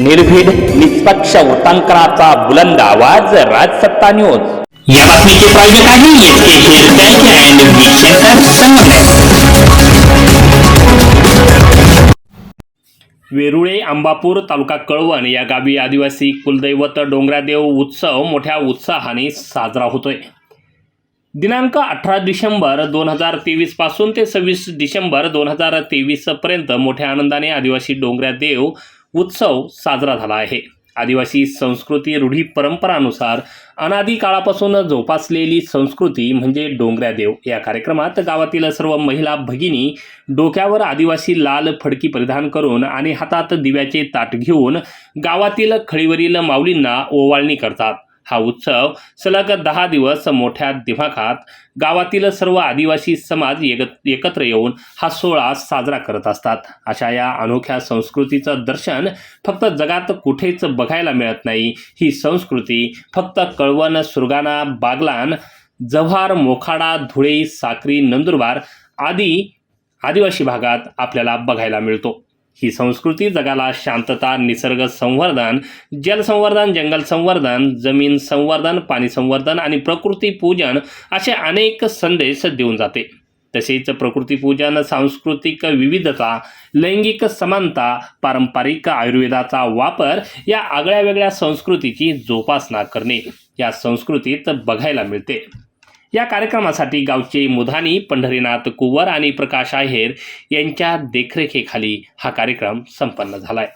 निर्भीड निष्पक्ष वृत्तांकनाचा बुलंद आवाज राजसत्ता न्यूज या बातमीचे प्रायोजक आहे वेरुळे अंबापूर तालुका कळवण या गावी आदिवासी कुलदैवत डोंगरादेव उत्सव मोठ्या उत्साहाने साजरा होतोय. दिनांक अठरा डिसेंबर दोन हजार तेवीसपासून ते सव्वीस डिसेंबर दोन हजार तेवीस पर्यंत मोठ्या आनंदाने आदिवासी डोंगरादेव उत्सव साजरा झाला आहे. आदिवासी संस्कृती रूढी परंपरानुसार अनादी काळापासून जोपासलेली संस्कृती म्हणजे डोंगरादेव या कार्यक्रमात गावातील सर्व महिला भगिनी डोक्यावर आदिवासी लाल फडकी परिधान करून आणि हातात दिव्याचे ताट घेऊन गावातील खळीवरील माऊलींना ओवाळणी करतात. हा उत्सव सलग दहा दिवस मोठ्या दिमाखात गावातील सर्व आदिवासी समाज एक एकत्र येऊन हा सोहळा साजरा करत असतात. अशा या अनोख्या संस्कृतीचं दर्शन फक्त जगात कुठेच बघायला मिळत नाही. ही संस्कृती फक्त कळवण सुरगाणा बागलान जव्हार मोखाडा धुळे साक्री नंदुरबार आदी आदिवासी भागात आपल्याला बघायला मिळतो. ही संस्कृती जगाला शांतता निसर्ग संवर्धन जलसंवर्धन जंगल संवर्धन जमीन संवर्धन पाणी संवर्धन आणि प्रकृती पूजन असे अनेक संदेश देऊन जाते. तसेच प्रकृतीपूजन सांस्कृतिक विविधता लैंगिक समानता पारंपरिक आयुर्वेदाचा वापर या आगळ्या वेगळ्या संस्कृतीची जोपासना करणे या संस्कृतीत बघायला मिळते. या कार्यक्रमासाठी गावचे मुधानी पंढरीनाथ कुंवर आणि प्रकाश आहेर यांच्या देखरेखीखाली हा कार्यक्रम संपन्न झालाय.